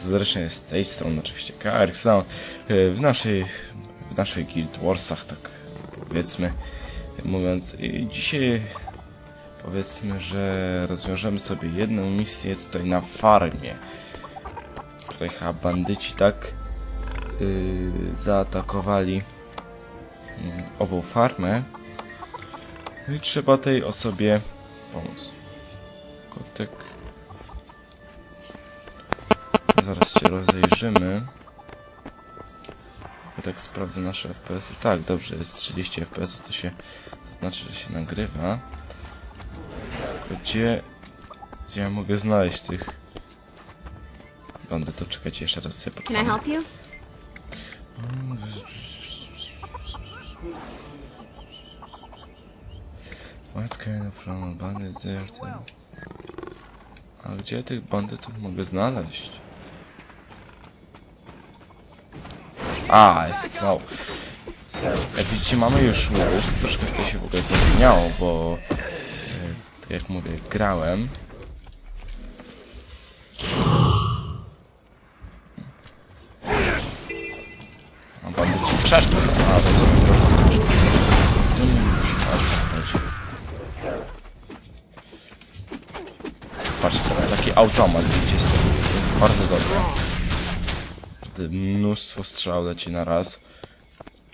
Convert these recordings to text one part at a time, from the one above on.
Serdecznie z tej strony, oczywiście KRX. No, y, w naszej, w naszej Guild Warsach, tak powiedzmy, mówiąc. I dzisiaj powiedzmy, że rozwiążemy sobie jedną misję tutaj na farmie. Tutaj chyba bandyci, tak, yy, zaatakowali yy, ową farmę. I trzeba tej osobie pomóc. Zaraz się rozejrzymy. Ja tak sprawdzę nasze FPS-y. Tak, dobrze, jest 30 FPS, to się to znaczy, że się nagrywa. Tylko gdzie, gdzie ja mogę znaleźć tych bandytów? Czekajcie, jeszcze raz sobie Can I poczytam. help you? What kind of from bandits there? to- A gdzie tych bandytów mogę znaleźć? A, są. Jak widzicie, mamy już łuk. Troszkę to się w ogóle pozmieniało, bo e, tak jak mówię, grałem. A bandyci przeszli. A, rozumiem, rozumiem już. Rozumiem już, o co chodzi. Patrzcie, teraz taki automat, widzicie, jest taki bardzo dobry. Wtedy mnóstwo strzał leci na raz.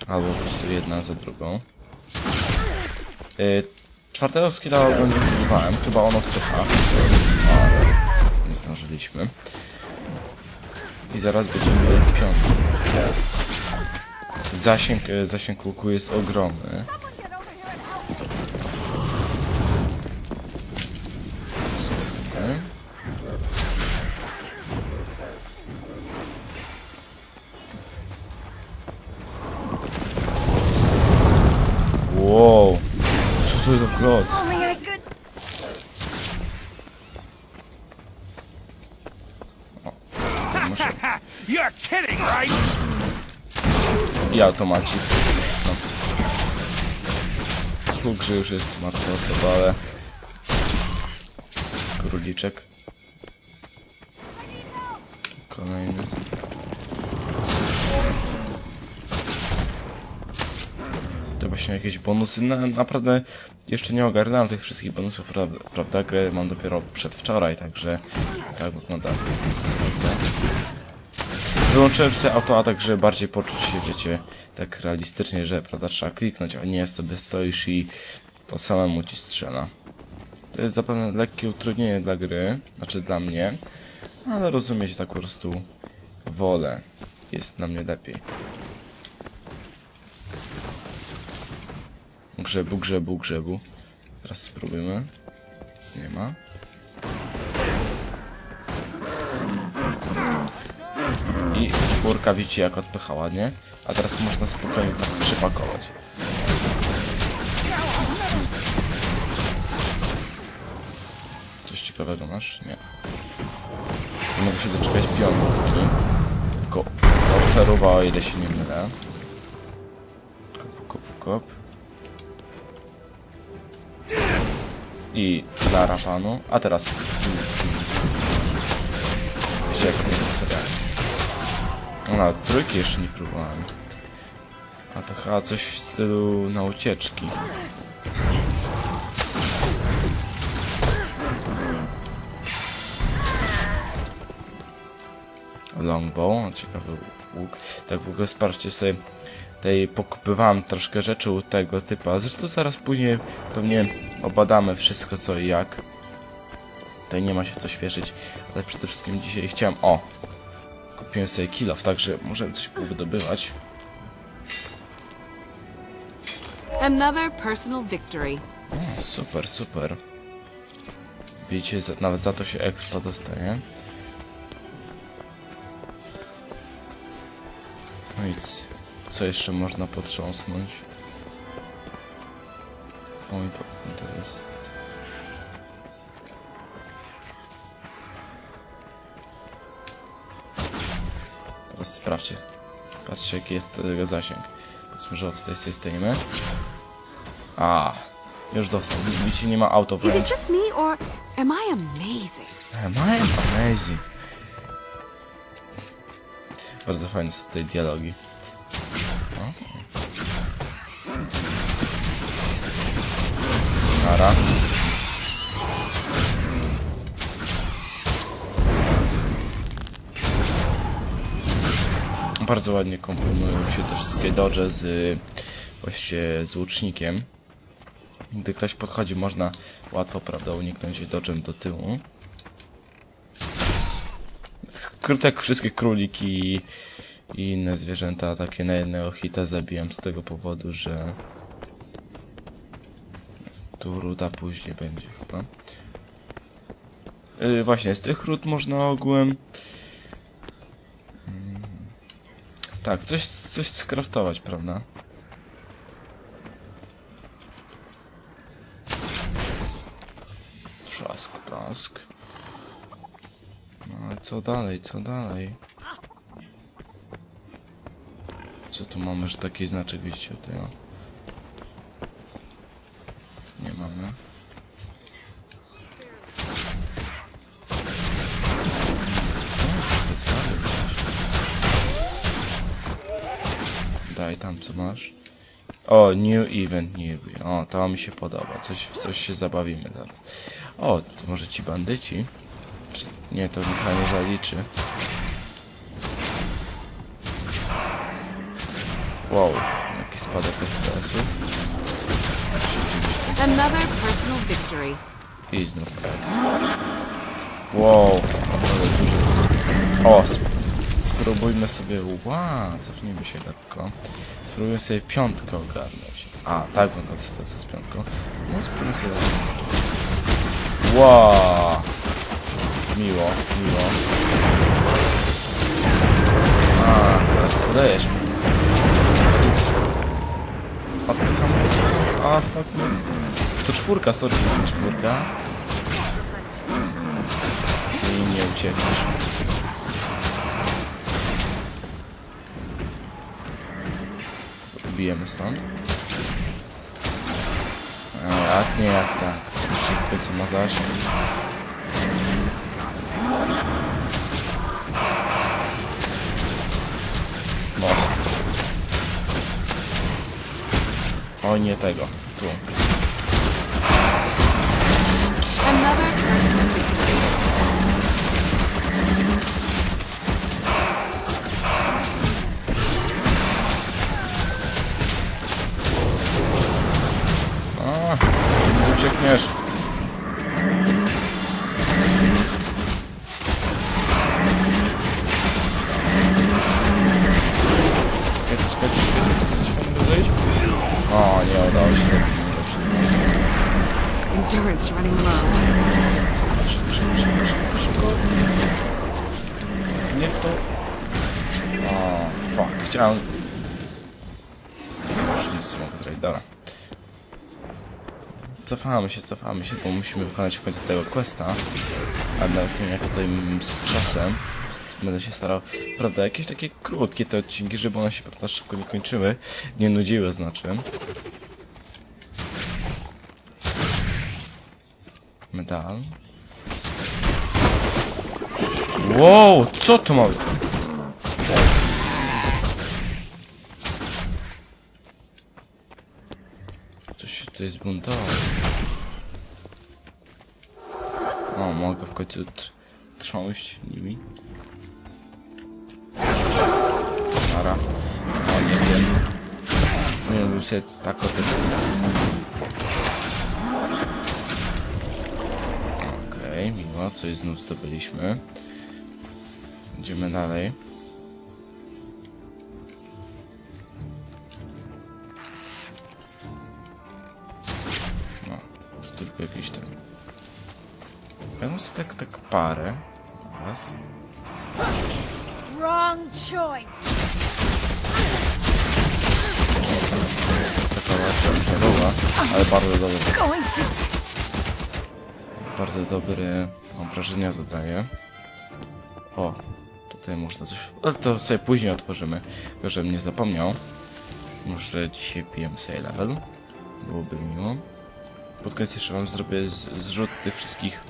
Albo po prostu jedna za drugą. Yy, czwartego skilla go nie próbowałem, chyba on odpycha. Ale nie zdążyliśmy. I zaraz będziemy piąty. Zasięg, e, zasięg łuku jest ogromny. Only I could. Muszę... You're kidding, right? I automacik. No. W grze już jest martwa osoba, ale... Króliczek. Właśnie jakieś bonusy. Na, naprawdę jeszcze nie ogarnąłem tych wszystkich bonusów, prawda? Grę mam dopiero przedwczoraj, także tak wygląda sytuacja. Wyłączyłem sobie autoatak, żeby bardziej poczuć się, wiecie, tak realistycznie, że prawda, trzeba kliknąć, a nie sobie stoisz i to samemu ci strzela. To jest zapewne lekkie utrudnienie dla gry, znaczy dla mnie, ale rozumiecie, tak po prostu wolę. Jest na mnie lepiej. Grzebu, grzebu, grzebu. Teraz spróbujmy. Nic nie ma. I czwórka widzicie jak odpycha ładnie. A teraz można spokojnie tak przypakować. Coś ciekawego masz? Nie. Nie mogę się doczekać piątki. Tylko przeruba, o ile się nie mylę. Kop, kop, kop. I Lara panu. A teraz... Widzicie jak to no, trójki jeszcze nie próbowałem. A to chyba coś w stylu na ucieczki. Longbow, ciekawy łuk. Tak w ogóle sprawdźcie sobie, tutaj pokupywałem troszkę rzeczy u tego typa. Zresztą zaraz później pewnie obadamy wszystko co i jak. Tutaj nie ma się co śpieszyć, ale przede wszystkim dzisiaj chciałem... O! Kupiłem sobie kilof, także możemy coś powydobywać. Another personal victory. O, super, super. Widzicie, nawet za to się expa dostaje. No i co jeszcze można potrząsnąć? Point of interest. Teraz sprawdźcie. Patrzcie jaki jest tego zasięg. Powiedzmy, że o tutaj sobie stoimy. A, już dostał. Widzicie, nie ma auto Is it just me or am I amazing? Am I amazing? Bardzo fajne są tutaj dialogi. Nara. Bardzo ładnie komponują się te wszystkie dodge z właściwie z łucznikiem. Gdy ktoś podchodzi, można łatwo, prawda, uniknąć dodżem do tyłu. Tak wszystkie króliki i inne zwierzęta takie na jednego hita zabijam z tego powodu, że tu ruda później będzie chyba. Yy, właśnie, z tych ród można ogółem tak, coś, coś skraftować, prawda? Trzask, trask. No ale co dalej, co dalej? Co tu mamy, że taki znaczek widzicie o tam co masz. O, new event nearby. O, to mi się podoba. Coś, w coś się zabawimy zaraz. O, to może ci bandyci? Czy- Nie, to Michał nie zaliczy. Wow, jaki spadek FPS-u. 1090 Another personal victory. i znów. Wow, naprawdę duży. O, sp spróbujmy sobie. Wow, cofnijmy się lekko. Spróbujmy sobie piątkę ogarnąć. A, tak wygląda sytuacja z piątką. No, spróbujmy sobie. Wow. Miło, miło. A, teraz kolejesz mnie. Odpycham, odpycham. A, fuck me. To czwórka, sorry, czwórka. I nie uciekniesz. Co, ubijemy stąd? A jak nie, jak tak. W końcu ma zasięg. No. O nie tego. Tu. Uciekniesz. Czekajcie, czekajcie, czekajcie, chcesz coś fajnego zrobić? O, nie udało się tak. Endurance running low. Szybko, szybko, szybko, szybko, szybko. Nie w to. O, fuck, chciałem... Już nic nie mogę zrobić, dobra. Cofamy się, cofamy się, bo musimy wykonać w końcu tego questa. A nawet nie wiem jak stoimy z czasem. Będę się starał, prawda, jakieś takie krótkie te odcinki, żeby one się, prawda, szybko nie kończyły. Nie nudziły, znaczy. Medal. Wow, co to ma? Coś się tutaj zbuntowało. O, mogę w końcu tr trząść nimi. Dobra. O, nie wiem. Zmieniłbym sobie tak o te Okej, miło, coś znów zdobyliśmy. Idziemy dalej. Muszę tak, tak parę. Raz. Wrong choice. Jest taka łatwa już nie była, ale bardzo. Going to. Bardzo dobre mam wrażenia zadaje. O, tutaj można coś... Ale to sobie później otworzymy, tylko żebym nie zapomniał. Może dzisiaj pijemy sobie level. Byłoby miło. Pod koniec jeszcze wam zrobię z, zrzut z tych wszystkich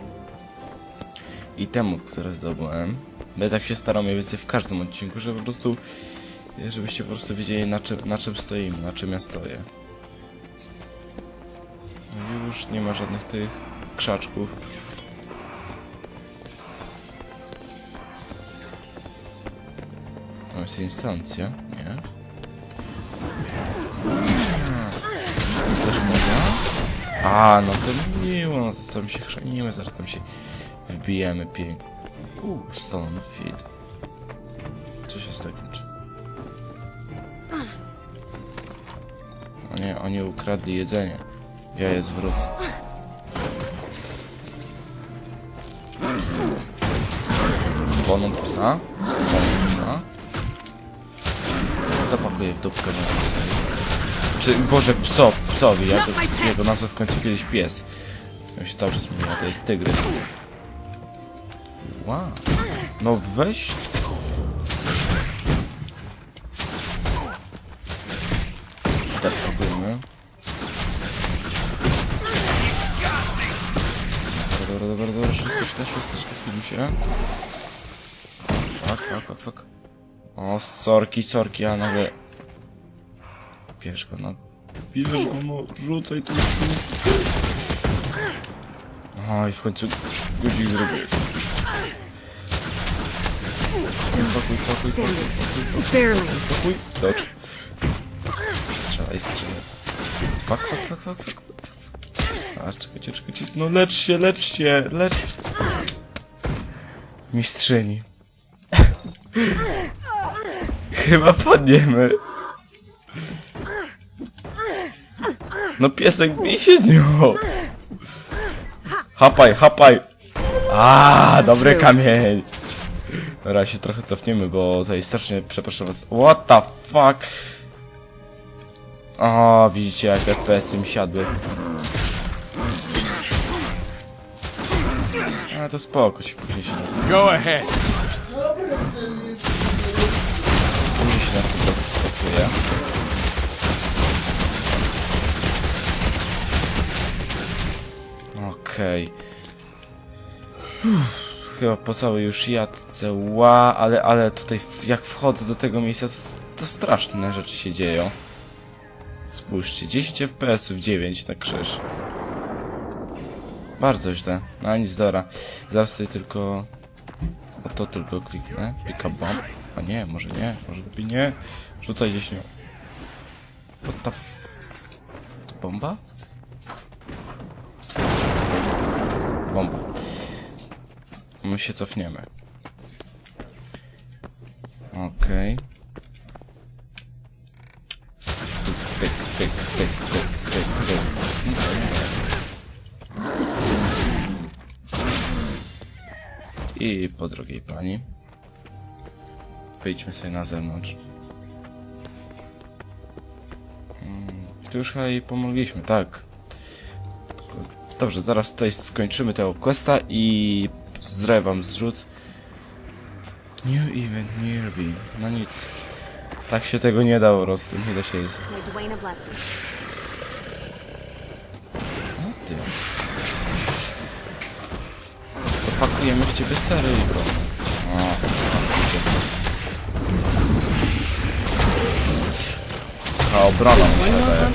itemów, które zdobyłem. Będę tak się starał mniej więcej w każdym odcinku, żeby po prostu, żebyście po prostu wiedzieli na czym, na czym stoimy, na czym ja stoję. No już nie ma żadnych tych krzaczków. To jest instancja, nie? Też można? A, no to miło, no to co my się chrzanimy, zaraz tam się wbijemy pięknie. Uuu, stone feed. Co się z tego kończy? O nie, oni ukradli jedzenie. Ja je zwrócę. Woną psa? Woną psa? Kto pakuje w dupkę na psowi? Czy, Boże, pso, psowi, ja to, jego nazwę w końcu kiedyś pies. Ja się cały czas mówię, to jest tygrys. Wow. No weź. Teraz pakujemy. Dobra, dobra, dobra, dobra, szósteczka, szósteczka, chwilę się. Fuck, fuck, fuck, fuck. O, sorki, sorki, a nagle... Bierz go, no. Bierz go, no. Rzucaj tu szóstkę. Oj, w końcu guzik zrobiłeś. Pakuj, pakuj, pakuj, Barely. pakuj. Dodge. Strzelaj, strzelaj. Fuck, fuck, fuck, fuck, fuck. A, czekajcie, czekajcie. No lecz się, lecz się, lecz. Mistrzyni. Chyba padniemy. No piesek bij się z nią. Hapaj, hapaj. A, dobry kamień. Dobra, się trochę cofniemy, bo tutaj strasznie przepraszam was. What the fuck? O, widzicie jak FPS-y mi siadły. A to spoko, się później się na Go ahead. później się na tym pracuje. Okej. Uff, Chyba po całej już jadce, ła, ale, ale tutaj jak wchodzę do tego miejsca, to, straszne rzeczy się dzieją. Spójrzcie, 10 FPS-ów, 9 na krzyż. Bardzo źle. No nic, dobra. Zaraz tutaj tylko... O to tylko kliknę. Pick up bomb. A nie, może nie, może lepiej nie. Rzucaj gdzieś nią. What the f... To? Bomba. My się cofniemy. Okej. Pyk. I po drogiej pani. Wyjdźmy sobie na zewnątrz. Mm, Tu już chyba jej pomogliśmy, tak. Dobrze, zaraz tutaj skończymy tego questa i zrewam zrzut. New event nearby. No nic. Tak się tego nie da po prostu, nie da się... z- May Dwayne bless you. O ty. To pakujemy w ciebie seryjko. O. Ta obrona mi się daje.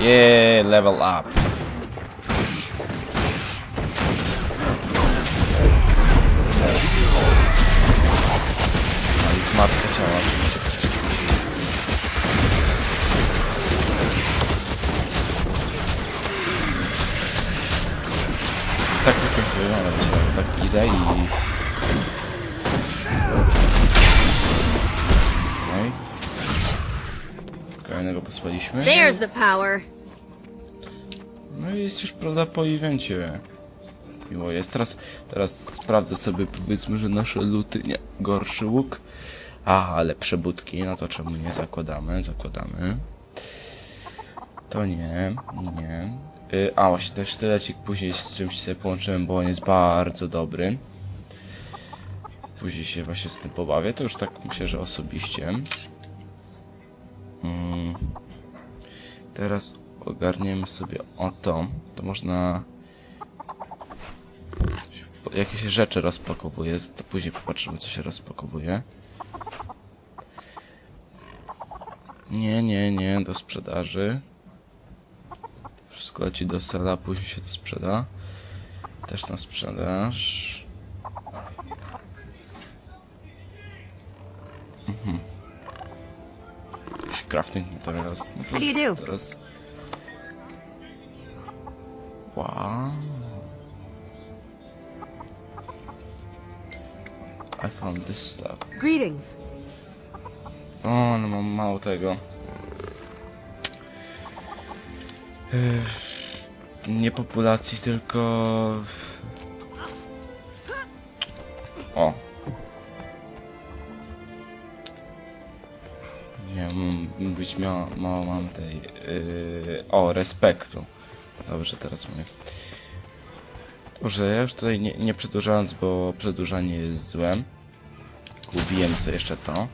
Yeah, level up. Ciała oczywiście postrzegli Tak to pięknie wygląda dzisiaj, tak idę i... Okej. Kolejnego posłaliśmy. There's the power. No i jest już prawda po evencie. Miło jest. Teraz, teraz sprawdzę sobie powiedzmy, że nasze luty nie. Gorszy łuk. A, ale przebudki, no to czemu nie zakładamy? Zakładamy. To nie, nie. Y, a, właśnie ten sztylecik później z czymś sobie połączyłem, bo on jest bardzo dobry. Później się właśnie z tym pobawię. To już tak myślę, że osobiście. Mm. Teraz ogarniemy sobie o to. To można jakieś rzeczy rozpakowuje, to później popatrzymy, co się rozpakowuje. Nie, nie, nie, do sprzedaży. Wszystko leci do sela, później się to sprzeda. Też na sprzedaż. Mhm. Jakiś crafting teraz. No to jest teraz. Wow. I found this stuff. Greetings. O, no mam mało tego. Ech, Nie populacji, tylko... O. Nie, być miało, mało mam tej... Yy, o, respektu. Dobrze, teraz mówię. Dobrze, ja już tutaj nie, nie przedłużając, bo przedłużanie jest złem. Kupiłem sobie jeszcze to.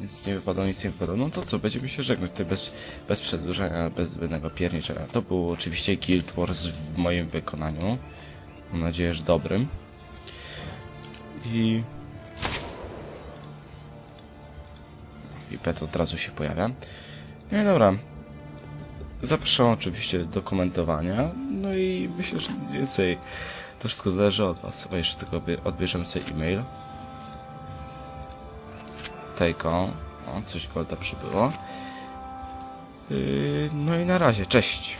Nic nie wypadło, nic nie wypadło. No to co, będziemy się żegnać tutaj bez, bez przedłużenia, bez zbędnego pierniczenia. To był oczywiście Guild Wars w moim wykonaniu. Mam nadzieję, że dobrym. I... I pet od razu się pojawia. No i dobra. Zapraszam oczywiście do komentowania. No i myślę, że nic więcej. To wszystko zależy od Was. O, jeszcze tylko odbie- odbierzemy sobie e-mail. Tejko. O, coś golda przybyło. Yy, no i na razie, cześć.